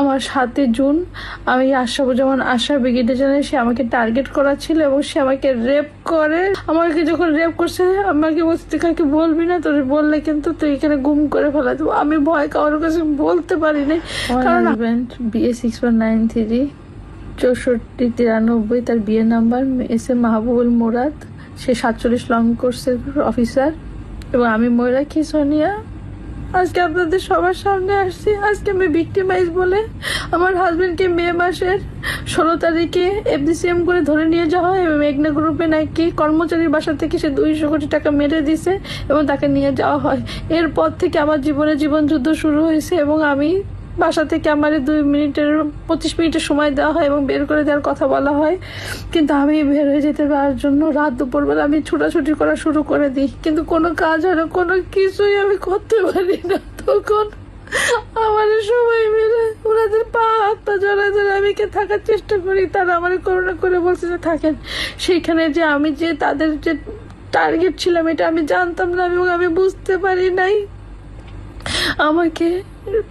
আমার সাতই জুন আমি আশাবুজ্জামান আশা ব্রিগেডে জানে সে আমাকে টার্গেট করা ছিল এবং সে আমাকে রেপ করে। আমাকে যখন রেপ করছে আমাকে বলছে তুই কাউকে বলবি না? তোর বললে কিন্তু তুই এখানে গুম করে ফেলা দেবো। আমি ভয় কারোর কাছে বলতে পারিনি কারণ husband BA six one nine three চৌষট্টি তিরানব্বই তার বিয়ে number S A Mahbubul Murad. সে সাতচল্লিশ লং কোর্সের অফিসার এবং আমি ময়ূরাক্ষী সোনিয়া আজকে আপনাদের সবার সামনে আসছি। আজকে আমি ভিক্টিমাইজ বলে আমার হাজবেন্ডকে মে মাসের ষোলো তারিখে এফডিসিএম করে ধরে নিয়ে যাওয়া হয় এবং মেঘনা গ্রুপে নাকি কর্মচারীর বাসা থেকে সে দুইশো কোটি টাকা মেরে দিছে এবং তাকে নিয়ে যাওয়া হয়। এরপর থেকে আমার জীবনে জীবন যুদ্ধ শুরু হয়েছে এবং আমি বাসা থেকে আমার দুই মিনিটের, পঁচিশ মিনিটের সময় দেওয়া হয় এবং বের করে দেওয়ার কথা বলা হয়। কিন্তু আমি বের হয়ে যেতে পারার জন্য রাত দুপুরবেলা আমি ছুটাছুটি করা শুরু করে দিই। কিন্তু কোনো কাজ হয় না, কোনো কিছুই আমি করতে পারি না। তখন আমার সবাই মিলে ওনাদের পা, হাত পা জড়ায় ধরে আমি কে থাকার চেষ্টা করি। তারা আমার করোনা করে বলছে যে থাকেন। সেইখানে যে আমি যে তাদের যে টার্গেট ছিলাম, এটা আমি জানতাম না এবং আমি বুঝতে পারি নাই। আমাকে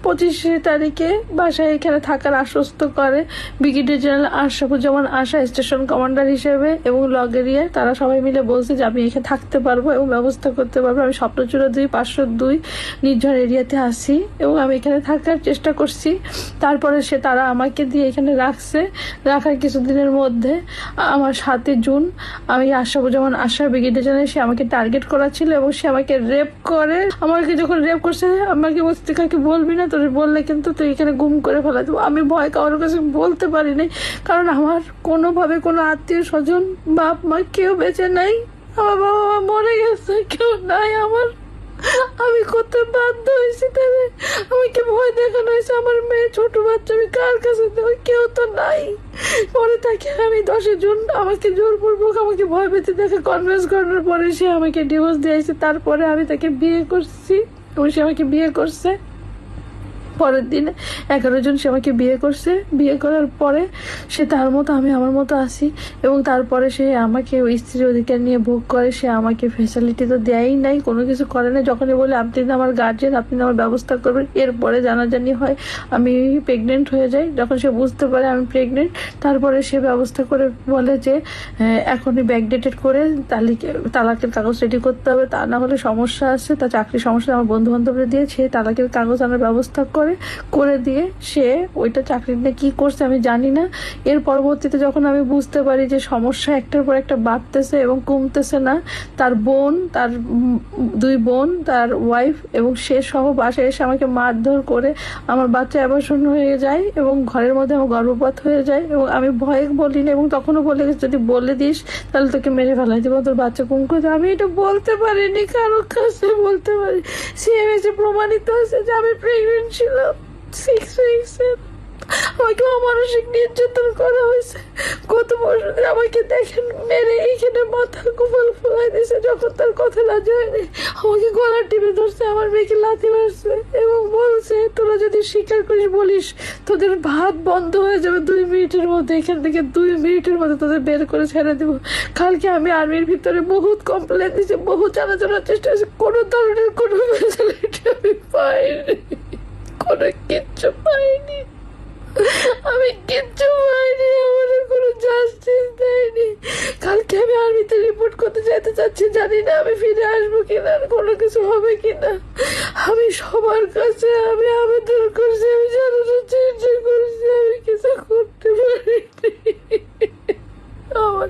পঁচিশে তারিখে বাসায় এখানে থাকার আশ্বস্ত করে brigadier general Ashrafuzzaman Asha station commander হিসেবে এবং লগেরিয়া তারা সবাই মিলে বলছে যে আমি এখানে থাকতে পারব এবং ব্যবস্থা করতে পারব। আমি স্বপ্নচূড়া দুই, পাঁচশো দুই নির্ঝর এরিয়াতে আসি এবং আমি এখানে থাকার চেষ্টা করছি। তারপরে সে তারা আমাকে দিয়ে এখানে রাখছে। রাখার কিছুদিনের মধ্যে আমার সাতই জুন আমি আশাফুজ্জামান আশা ব্রিগেডিয়ার জেনারেল সে আমাকে টার্গেট করা ছিল এবং সে আমাকে রেপ করে। আমাকে যখন রেপ করছে, আমাকে তুই কাউকে বলবি না? তোর বললে কিন্তু তুই এখানে গুম করে ফেলা দেবো। আমি ভয় কারোর কাছে বলতে পারিনি কারণ আমার কোনোভাবে কোনো আত্মীয় স্বজন, বাপ মা কেউ বেঁচে নাই। আমার বাবা মা মরে গেছে, কেউ নাই আমার। আমি করতে বাধ্য হয়েছি তাহলে আমাকে ভয় দেখানো হয়েছে। আমার মেয়ে, ছোট বাচ্চা, আমি কার কাছে দেবো? কেউ তো নাই। পরে তাকে আমি দশে জুন আমাকে জোরপূর্বক আমাকে ভয় পেতে দেখে কনভিন্স করানোর পরে সে আমাকে ডিভোর্স দিয়েছে। তারপরে আমি তাকে বিয়ে করছি। এবং সে আমাকে বিয়ে করছে। পরের দিনে এগারো জন সে আমাকে বিয়ে করছে। বিয়ে করার পরে সে তার মতো, আমি আমার মতো আসি এবং তারপরে সে আমাকে ওই স্ত্রীর অধিকার নিয়ে ভোগ করে। সে আমাকে ফেসিলিটি তো দেয়ই নাই, কোনো কিছু করে না যখনই বলে, আপনি আমার গার্জেন আপনি আমার ব্যবস্থা করবেন, এরপরে জানাজানি হয়। আমি প্রেগনেন্ট হয়ে যাই। যখন সে বুঝতে পারে আমি প্রেগনেন্ট তারপরে সে ব্যবস্থা করে বলে যে এখনই ব্যাকডেটেড করে তালিকে, তালাকের কাগজ রেডি করতে হবে। তা না হলে সমস্যা আছে। তার চাকরির সমস্যা আমার বন্ধু বান্ধবরা দিয়ে সে তালাকের কাগজ আনার ব্যবস্থা করে করে করে দিয়ে সে ওইটা চাকরি নিয়ে কী করছে আমি জানি না। এর পরবর্তীতে যখন আমি বুঝতে পারি যে সমস্যা একটার পর একটা বাড়তেছে এবং কমতেছে না, তার বোন, তার দুই বোন, তার ওয়াইফ এবং সে সহ বাসায় এসে আমাকে মারধর করে আমার বাচ্চা অ্যাবর্ষণ হয়ে যায় এবং ঘরের মধ্যে আমার গর্ভপাত হয়ে যায় এবং আমি ভয়ে বলি না এবং তখনও বলে গেছে, যদি বলে দিস, তাহলে তোকে মেরে ফেলাই দেবো তোর বাচ্চা কুম করে আমি এটা বলতে পারিনি কারোর কাছে বলতে পারি সিএমএসে প্রমাণিত আছে যে আমি প্রেগনেন্ট আমাকে হয়েছে। বছর আমাকে দেখেন, মেরে এইখানে দিয়েছে, যখন তার কথা না যায়নি। আমাকে গলা টিপে ধরছে, আমার মেয়েকে লাথি এবং বলছে, তোরা যদি স্বীকার করিস, বলিস, তোদের ভাত বন্ধ হয়ে যাবে দুই মিনিটের মধ্যে। এখান থেকে দুই মিনিটের মধ্যে তোদের বের করে ছেড়ে কালকে আমি আর্মির ভিতরে বহুত কমপ্লেন দিয়েছি, বহু জানাজানার চেষ্টা করেছি। কোনো ধরনের কোনো ফেসিলিটি আমি পাইনি। কোনো কিচ্ছু পাইনি। আমি কিচ্ছু পাইনি আমার কোনো জাস্টিস দেয়নি। কালকে আমি আর্মিতে রিপোর্ট করতে যেতে চাচ্ছি, জানি না আমি ফিরে আসব কিনা কোনো কিছু হবে কিনা। আমি সবার কাছে আমি আবেদন করছি, আমি জানানোর চেষ্টা করছি, আমি কিছু করতে পারিনি। আমার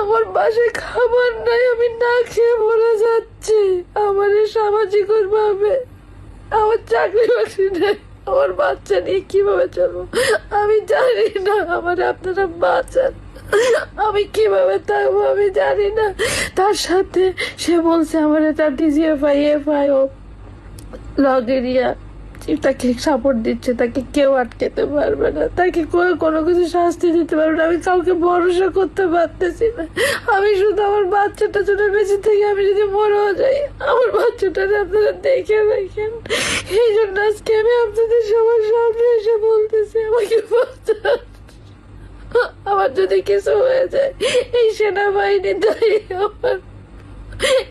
আমার বাসায় খাবার নাই, আমি না খেয়ে মরে যাচ্ছি। আমার সামাজিক ভাবে আমার চাকরি বাকরি নেই, আমার বাচ্চা নিয়ে কীভাবে চলবো? আমি জানি না, আমার আপনারা বাঁচান। আমি কীভাবে থাকব আমি জানি না। তার সাথে সে বলছে, আমার তার ডিজিএফআই এফআই ও লগেরিয়া তাকে সাপোর্ট দিচ্ছে, তাকে কেউ আটকেতে পারবে না, তাকে কোনো কিছু শাস্তি দিতে পারবে না, আমি কাউকে ভরসা করতে পারতেছি না। আমি শুধু আমার বাচ্চাটা জন্য বেঁচে থেকে আমি যদি মরেও যাই, আমার বাচ্চাটা আপনারা দেখে দেখেন। এই জন্য আজকে আমি আপনাদের সবার সামনে এসে বলতেছি, আমাকে আমার যদি কিছু হয়ে যায়, এই সেনাবাহিনী দায়ী আমার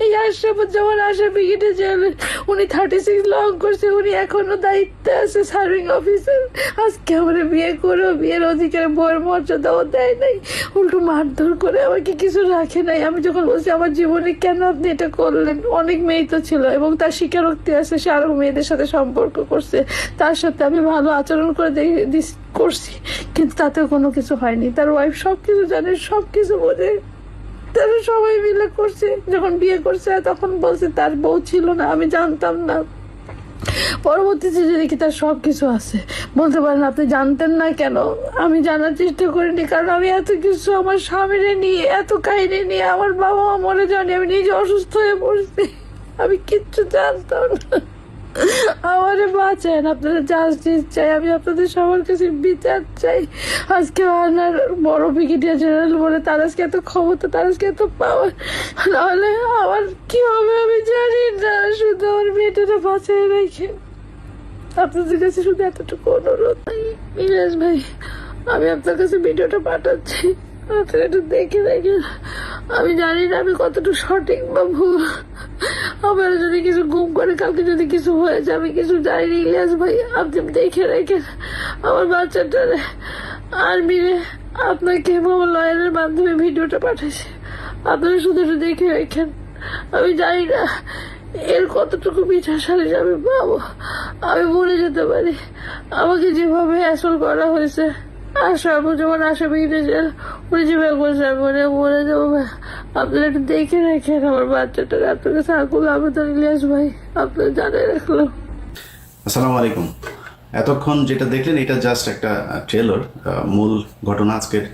এই আশরাফুজ্জামান আশা ব্রিগেডে জেলে উনি থার্টি সিক্স লং করছে উনি এখনও দায়িত্বে আছে সার্ভিং অফিসার আজকে আমার বিয়ে করেও বিয়ের অধিকারে বইয়ের মর্যাদাও দেয় নাই। উল্টো মারধর করে আমাকে কিছু রাখে নাই। আমি যখন বলছি, আমার জীবনে কেন আপনি এটা করলেন? অনেক মেয়ে তো ছিল এবং তার স্বীকারোক্তি আছে, সে আরও মেয়েদের সাথে সম্পর্ক করছে। তার সাথে আমি ভালো আচরণ করে করছি, কিন্তু তাতেও কোনো কিছু হয়নি। তার ওয়াইফ সব কিছু জানে সব কিছু বোঝে। তারা সবাই মিলে করছে। যখন বিয়ে করছে, তখন বলছে তার বউ ছিল না, আমি জানতাম না। পরবর্তীতে যে দেখি তার সব কিছু আছে। বলতে পারেন, আপনি জানতেন না কেন? আমি জানার চেষ্টা করিনি, কারণ আমি এত কিছু আমার স্বামীরে নিয়ে, এত কাহিনী নিয়ে, আমার বাবা মা মরে যায়নি, আমি নিজে অসুস্থ হয়ে পড়ছি। আমি কিচ্ছু জানতাম না। আমারে বাঁচান, আপনাদের জাস্টিস চাই, আমি আপনাদের সবার কাছে বিচার চাই। আজকে আনার বড় ব্রিগেডিয়ার জেনারেল বলে তার আজকে এত ক্ষমতা, তার আজকে এত পাওয়ার নাহলে আমার কি হবে আমি জানি না, শুধু আমার মেয়েটাকে বাঁচিয়ে রেখে। আপনাদের কাছে শুধু এতটুকু অনুরোধ ইরাজ ভাই, আমি আপনার কাছে ভিডিওটা পাঠাচ্ছি। আপনারা একটু দেখে দেখেন আমি জানি না আমি কতটুকু সঠিক বা ভুল। আমার যদি কিছু গুম করে, কালকে যদি কিছু হয়ে যায় আমি কিছু জানি না, ইলিয়াস ভাই, আপনি দেখে রেখেন। আমার বাচ্চাটারে আর মিলে আপনাকে আমার লয়ারের মাধ্যমে ভিডিওটা পাঠাইছি। আপনারা শুধু একটু দেখে রেখেন। আমি জানি না এর কতটুকু পিঠা সারে আমি পাবো। আমি মরে যেতে পারি। আমাকে যেভাবে অ্যাসল করা হয়েছে আশা যেমন আশা বিঘ্নে উনি যেভাবে করছে আমি মনে হয় মরে যাব আপনারা একটু দেখে রাখেন আমার বাচ্চাটা আপনার কাছে আকুল আবেদন ইলিয়াস ভাই আপনার জানাই রাখলাম আসসালামু আলাইকুম। এতক্ষণ যেটা দেখলেন, এটা জাস্ট একটা ট্রেলার মূল ঘটনা আজকের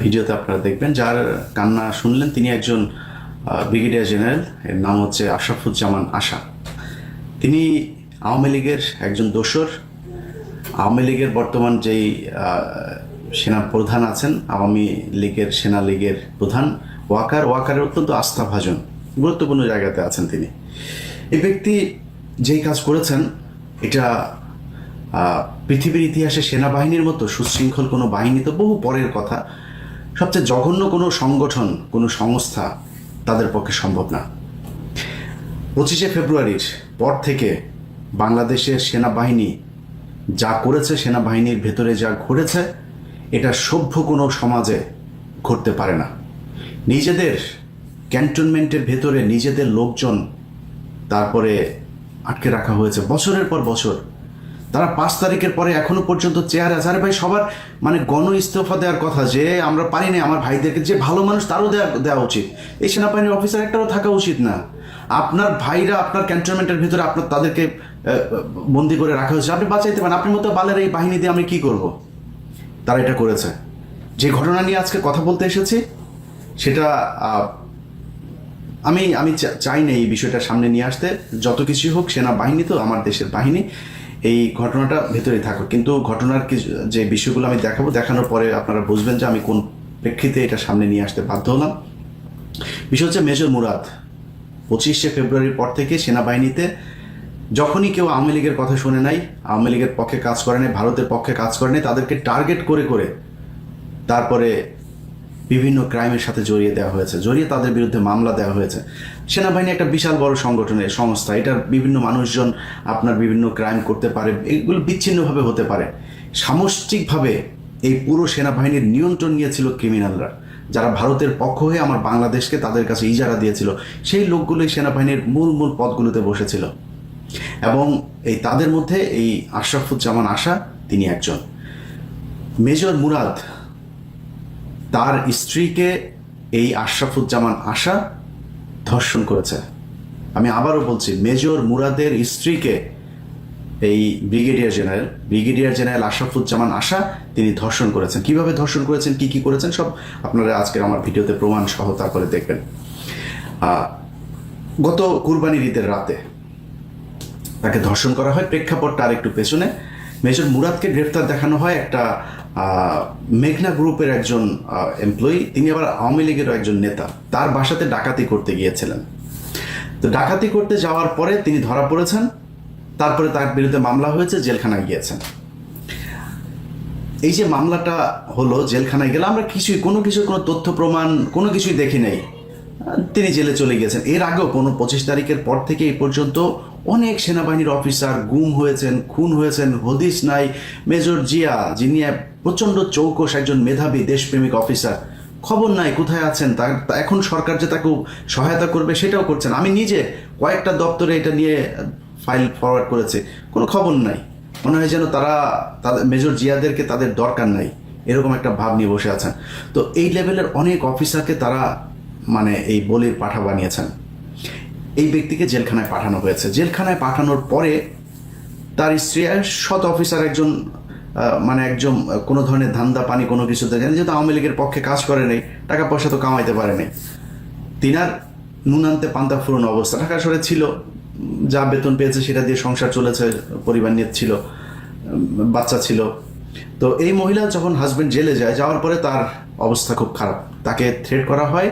ভিডিওতে আপনারা দেখবেন। যার কান্না শুনলেন, তিনি একজন ব্রিগেডিয়ার জেনারেল এর নাম হচ্ছে আশরাফুজ্জামান আশা। তিনি আওয়ামী লীগের একজন দোসর। আওয়ামী লীগের বর্তমান যেই সেনা প্রধান আছেন, আওয়ামী লীগের সেনা লীগের প্রধান। ওয়াকার, ওয়াকারের অত্যন্ত আস্থাভাজন, গুরুত্বপূর্ণ জায়গাতে আছেন তিনি। এই ব্যক্তি যেই কাজ করেছেন, এটা পৃথিবীর ইতিহাসে সেনাবাহিনীর মতো সুশৃঙ্খল কোনো বাহিনী তো বহু পরের কথা। সবচেয়ে জঘন্য কোনো সংগঠন, কোনো সংস্থা তাদের পক্ষে সম্ভব না। পঁচিশে ফেব্রুয়ারির পর থেকে বাংলাদেশের সেনাবাহিনী যা করেছে, সেনাবাহিনীর ভেতরে যা ঘটেছে এটা সভ্য কোনো সমাজে ঘটতে পারে না। নিজেদের ক্যান্টনমেন্টের ভেতরে নিজেদের লোকজন তারপরে আটকে রাখা হয়েছে। বছরের পর বছর। তারা পাঁচ তারিখের পরে এখনও পর্যন্ত চেয়ারে আছে। আরে ভাই, সবার মানে গণ ইস্তফা দেওয়ার কথা যে আমরা পারি না আমার ভাইদেরকে যে ভালো মানুষ তারও দেওয়া দেওয়া উচিত। এই সেনাবাহিনীর অফিসার একটাও থাকা উচিত না। আপনার ভাইরা আপনার ক্যান্টনমেন্টের ভিতরে আপনার তাদেরকে বন্দি করে রাখা হয়েছে। আপনি বাঁচাইতে পারেন। আপনি মতো বালের এই বাহিনী দিয়ে আমি কি করব? তারা এটা করেছে। যে ঘটনা নিয়ে আজকে কথা বলতে এসেছি, সেটা আমি আমি চাই না এই বিষয়টা সামনে নিয়ে আসতে। যত কিছুই হোক, সেনাবাহিনী তো আমার দেশের বাহিনী, এই ঘটনাটা ভেতরে থাকুক। কিন্তু ঘটনার যে বিষয়গুলো আমি দেখাবো, দেখানোর পরে আপনারা বুঝবেন যে আমি কোন প্রেক্ষিতে এটা সামনে নিয়ে আসতে বাধ্য হলাম। বিষয় হচ্ছে মেজর মুরাদ, পঁচিশে ফেব্রুয়ারির পর থেকে সেনাবাহিনীতে যখনই কেউ আওয়ামী লীগের কথা শুনে নাই, আওয়ামী লীগের পক্ষে কাজ করে নাই, ভারতের পক্ষে কাজ করে নাই, তাদেরকে টার্গেট করে করে তারপরে বিভিন্ন ক্রাইমের সাথে জড়িয়ে দেওয়া হয়েছে, জড়িয়ে তাদের বিরুদ্ধে মামলা দেওয়া হয়েছে। সেনাবাহিনী একটা বিশাল বড় সংগঠনের সংস্থা, এটার বিভিন্ন মানুষজন আপনার বিভিন্ন ক্রাইম করতে পারে, এগুলো বিচ্ছিন্নভাবে হতে পারে। সামষ্টিকভাবে এই পুরো সেনাবাহিনীর নিয়ন্ত্রণ নিয়েছিল ক্রিমিনালরা যারা ভারতের পক্ষ হয়ে আমার বাংলাদেশকে তাদের কাছে ইজারা দিয়েছিল, সেই লোকগুলোই সেনাবাহিনীর মূল মূল পদগুলোতে বসেছিল। এবং এই তাদের মধ্যে এই আশরাফুজ্জামান আশা, তিনি একজন। মেজর মুরাদ, তার স্ত্রীকে এই আশরাফুজ্জামান আশা ধর্ষণ করেছে। আমি আবারও বলছি, মেজর মুরাদের স্ত্রীকে এই brigadier general brigadier general Ashrafuzzaman আশা তিনি ধর্ষণ করেছেন। কীভাবে ধর্ষণ করেছেন, কি কি করেছেন, সব আপনারা আজকের আমার ভিডিওতে প্রমাণ সহ তারপরে দেখবেন। গত কুরবানির ঈদের রাতে তাকে ধর্ষণ করা হয়। প্রেক্ষাপটটা আর একটু পেছনে। মেজর মুরাদকে গ্রেফতার দেখানো হয় একটা মেঘনা গ্রুপের একজন এমপ্লয়ি তিনি আবার আওয়ামী লীগেরও একজন নেতা। তার বাসাতে ডাকাতি করতে গিয়েছিলেন। তো ডাকাতি করতে যাওয়ার পরে তিনি ধরা পড়েছেন। তারপরে তার বিরুদ্ধে মামলা হয়েছে, জেলখানায় গিয়েছেন। এই যে মামলাটা হলো, জেলখানায় গেলে আমরা কিছুই, কোনো কিছু কোনো তথ্য প্রমাণ, কোনো কিছুই দেখি নাই। তিনি জেলে চলে গিয়েছেন। এর আগেও কোনো পঁচিশ তারিখের পর থেকে এই পর্যন্ত অনেক সেনাবাহিনীর অফিসার গুম হয়েছেন, খুন হয়েছেন, হদিস নাই। মেজর জিয়া, যিনি প্রচণ্ড চৌকস একজন মেধাবী দেশপ্রেমিক অফিসার, খবর নাই কোথায় আছেন? তার এখন সরকার যে তাকে সহায়তা করবে সেটাও করছেন। আমি নিজে কয়েকটা দপ্তরে এটা নিয়ে ফাইল ফরওয়ার্ড করেছে। কোনো খবর নাই। মনে হয় যেন তারা, তাদের, মেজর জিয়াদেরকে তাদের দরকার নাই। এরকম একটা ভাব নিয়ে বসে আছেন। তো এই লেভেলের অনেক অফিসারকে তারা মানে এই বলির পাঠা বানিয়েছেন। এই ব্যক্তিকে জেলখানায় পাঠানো হয়েছে। জেলখানায় পাঠানোর পরে তার স্ত্রী শত অফিসার একজন মানে একজন কোনো ধরনের ধান্দা, পানি, কোনো কিছু দেখেন যেহেতু আওয়ামী লীগের পক্ষে কাজ করে নেই, টাকা পয়সা তো কামাইতে পারে তিনার নুন আনতে পান্তা ফুরন অবস্থা। ঢাকা শহরে ছিল, যা বেতন পেয়েছে সেটা দিয়ে সংসার চলেছে, পরিবার নিয়ে ছিল বাচ্চা ছিল। তো এই মহিলা যখন হাজবেন্ড জেলে যায়, যাওয়ার পরে তার অবস্থা খুব খারাপ। তাকে থ্রেট করা হয়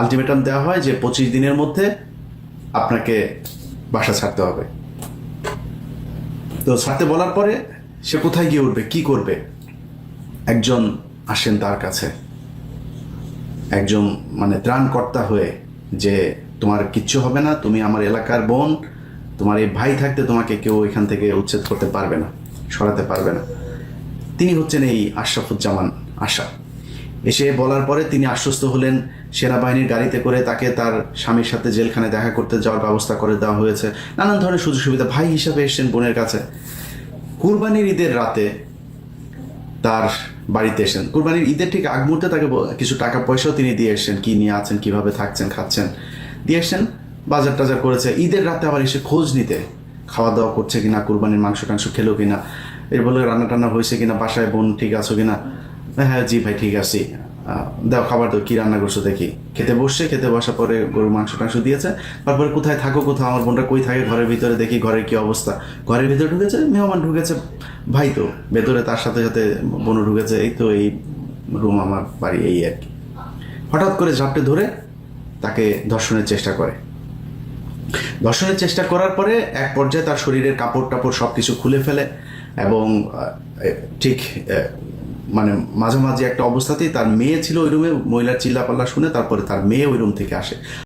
আলটিমেটাম দেওয়া হয় যে পঁচিশ দিনের মধ্যে আপনাকে বাসা ছাড়তে হবে। তো ছাড়তে বলার পরে সে কোথায় গিয়ে উঠবে, কি করবে? একজন আসেন তার কাছে। একজন মানে ত্রাণকর্তা হয়ে যে, তোমার কিচ্ছু হবে না, তুমি আমার এলাকার বোন, তোমার এই ভাই থাকতে তোমাকে কেউ এখান থেকে উচ্ছেদ করতে পারবে না, সরাতে পারবে না। তিনি হচ্ছেন এই আশরাফুজ্জামান আশা। এসে বলার পরে তিনি আশ্বস্ত হলেন, সেনাবাহিনীর গাড়িতে করে তাকে তার স্বামীর সাথে জেলখানায় দেখা করতে যাওয়ার ব্যবস্থা করে দেওয়া হয়েছে। নানান ধরনের সুযোগ সুবিধা ভাই হিসাবে এসেছেন বোনের কাছে। কুরবানির ঈদের রাতে তার বাড়িতে এসেন কুরবানির ঈদের ঠিক আগ মুহূর্তে তাকে কিছু টাকা পয়সাও তিনি দিয়ে এসেছেন, কি নিয়ে আছেন, কীভাবে থাকছেন, খাচ্ছেন। দিয়ে এসেছেন, বাজার টাজার করেছে। ঈদের রাতে আবার এসে খোঁজ নিতে খাওয়া দাওয়া করছে কিনা, কুরবানির মাংস টাংস খেলো কিনা, এর বলে রান্না টান্না হয়েছে কিনা, বাসায় বোন ঠিক আছো কিনা হ্যাঁ জি ভাই, ঠিক আছি। দাও, খাবার দাও, কি রান্না করছ দেখি। খেতে বসছে, খেতে বসার পরে গরুর মাংস টাংস দিয়েছে। তারপরে কোথায় থাকো, কোথাও আমার বোনটা কই থাকে, ঘরের ভিতরে দেখি ঘরের কি অবস্থা। ঘরের ভিতরে ঢুকেছে, মেহমান ঢুকেছে, ভাই তো, ভেতরে তার সাথে সাথে বোনও ঢুকেছে, এই তো এই রুম আমার বাড়ি, এই আর কি। হঠাৎ করে ঝাপটে ধরে তাকে ধর্ষণের চেষ্টা করে। ধর্ষণের চেষ্টা করার পরে এক পর্যায়ে তার শরীরের কাপড় টাপড় সব কিছু খুলে ফেলে এবং ঠিক মানে মাঝে মাঝে একটা অবস্থাতেই তার মেয়ে ছিল ওই রুমে, মহিলার চিল্লাপাল্লা শুনে তারপরে তার মেয়ে ওই রুম থেকে আসে।